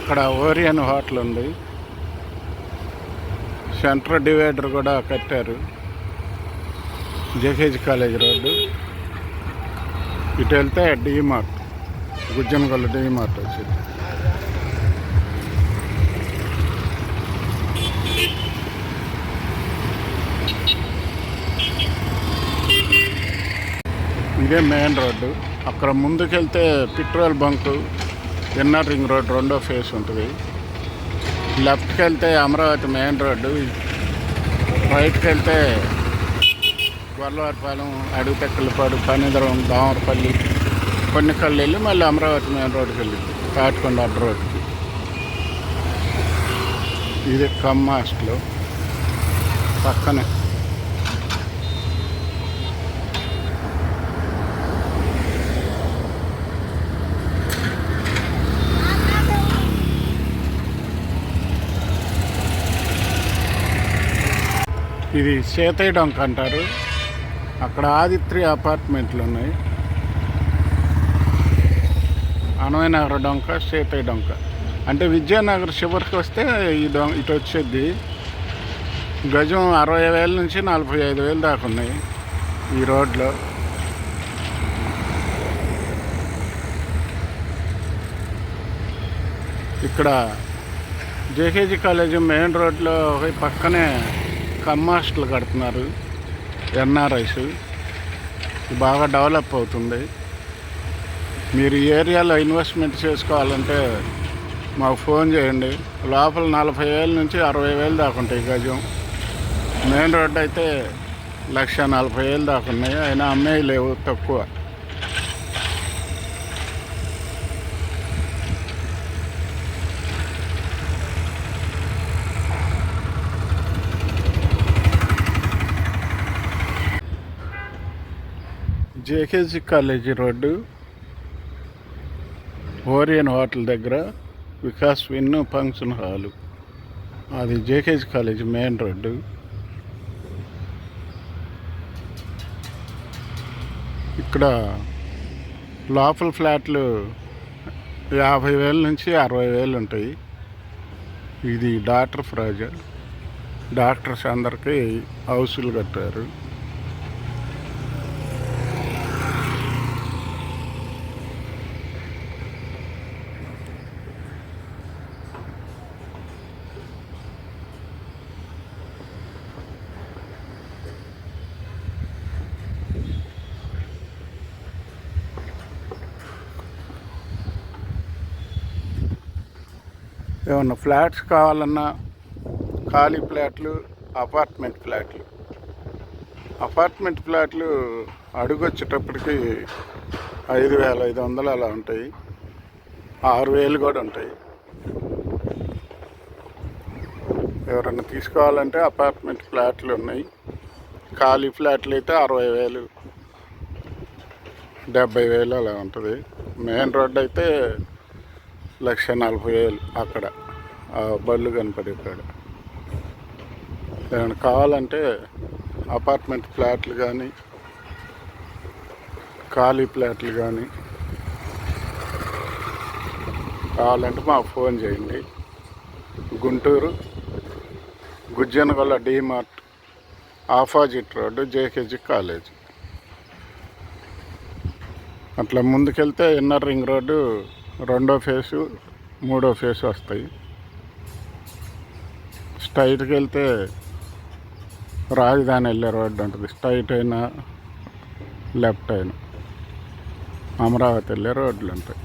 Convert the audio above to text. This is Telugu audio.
అక్కడ ఓరియన్ హోటల్ ఉంది. సెంటర్ డివైడర్ కూడా కట్టారు. JKG college road. ఇటు వెళ్తే డీమార్ట్ గుజ్జనగొల్ల డీమార్ట్ వచ్చింది. ఇదే మెయిన్ రోడ్డు. అక్కడ ముందుకెళ్తే petrol bunk inner ring road రెండో ఫేస్ ఉంటుంది. లెఫ్ట్కి వెళ్తే అమరావతి మెయిన్ రోడ్డు. రైట్కి వెళ్తే గొల్లవారిపాలెం అడుగుతెక్కలపాడు పనిదరం దామరపల్లి కొన్ని కళ్ళు వెళ్ళి మళ్ళీ అమరావతి మెయిన్ రోడ్డుకి వెళ్ళింది తాటికొండ అడ్డ రోడ్డుకి. ఇది కమ్ హాస్టల్. పక్కనే ఇది సేతయ్య డొంక అంటారు. అక్కడ ఆదిత్రి అపార్ట్మెంట్లు ఉన్నాయి. అనవయనగర్ డొంక సేతయ్య డొంక. అంటే విజయనగర్ చివరికి వస్తే ఈ డొంక ఇటు వచ్చేది. గజం అరవై వేల నుంచి నలభై ఐదు వేలు దాకా ఉన్నాయి ఈ రోడ్లో. ఇక్కడ జేకేజీ కాలేజీ మెయిన్ రోడ్లో ఒక పక్కనే కమ్ కడుతున్నారు ఎన్ఆర్ఐస్. బాగా డెవలప్ అవుతుంది. మీరు ఏరియాలో ఇన్వెస్ట్మెంట్ చేసుకోవాలంటే మాకు ఫోన్ చేయండి. లోపల నలభై వేల నుంచి అరవై వేలు దాకా ఉంటాయి గజం. మెయిన్ రోడ్ అయితే లక్ష నలభై వేలు దాకా ఉన్నాయి. అయినా అమ్మేవి లేవు తక్కువ. JKG college road Orion hotel దగ్గర వికాస్ విన్ ఫంక్షన్ హాలు. అది జేకేజీ కాలేజీ మెయిన్ రోడ్డు. ఇక్కడ లోపల ఫ్లాట్లు యాభై వేల నుంచి అరవై వేలు ఉంటాయి. ఇది డాక్టర్ ఫ్రాజర్ డాక్టర్స్ అందరికీ హౌసులు కట్టారు. ఏమన్నా ఫ్లాట్స్ కావాలన్నా ఖాళీ ఫ్లాట్లు అపార్ట్మెంట్ ఫ్లాట్లు. అపార్ట్మెంట్ ఫ్లాట్లు అడుగు వచ్చేటప్పటికి ఐదు వేల ఐదు వందలు అలా ఉంటాయి. ఆరు వేలు కూడా ఉంటాయి. ఎవరన్నా తీసుకోవాలంటే అపార్ట్మెంట్ ఫ్లాట్లు ఉన్నాయి. ఖాళీ ఫ్లాట్లు అయితే అరవై వేలు డెబ్బై వేలు అలా ఉంటుంది. మెయిన్ రోడ్ అయితే లక్ష నలభై వేలు అక్కడ. బళ్ళు కనపడే కాడ ఏమైనా కావాలంటే అపార్ట్మెంట్ ఫ్లాట్లు కానీ ఖాళీ ఫ్లాట్లు కానీ కావాలంటే మాకు ఫోన్ చేయండి. Guntur Gujjanagolla DMart opposite road JKG college. అట్లా ముందుకెళ్తే ఇన్నర్ రింగ్ రోడ్డు రెండో ఫేసు మూడో ఫేసు వస్తాయి. స్ట్రైట్కి వెళ్తే రాజధాని వెళ్ళే రోడ్డు ఉంటుంది. స్ట్రైట్ అయినా లెఫ్ట్ అయినా అమరావతి వెళ్ళే రోడ్లు ఉంటాయి.